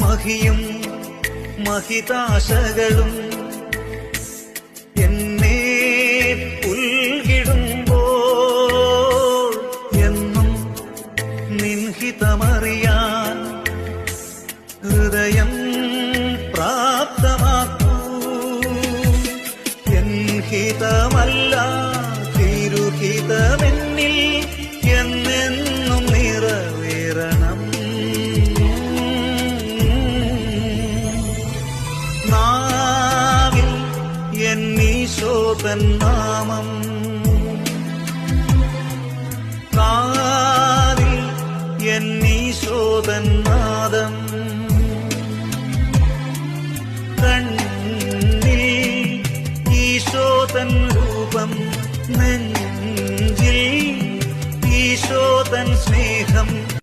മഹിയും മഹിതാശകളും എന്നെ പുൽകിടുമ്പോൾ എന്നും നിൻഹിതമറിയാൻ ഹൃദയം പ്രാപ്തമാക്കൂ. എൻഹിതമല്ല എൻ നീശോതൻ നാമം. കാതിൽ എൻ നീശോതൻ നാദം. കണ്ണിൽ ഈശോതൻ രൂപം നെഞ്ചിൽ ഈശോതൻ സ്നേഹം.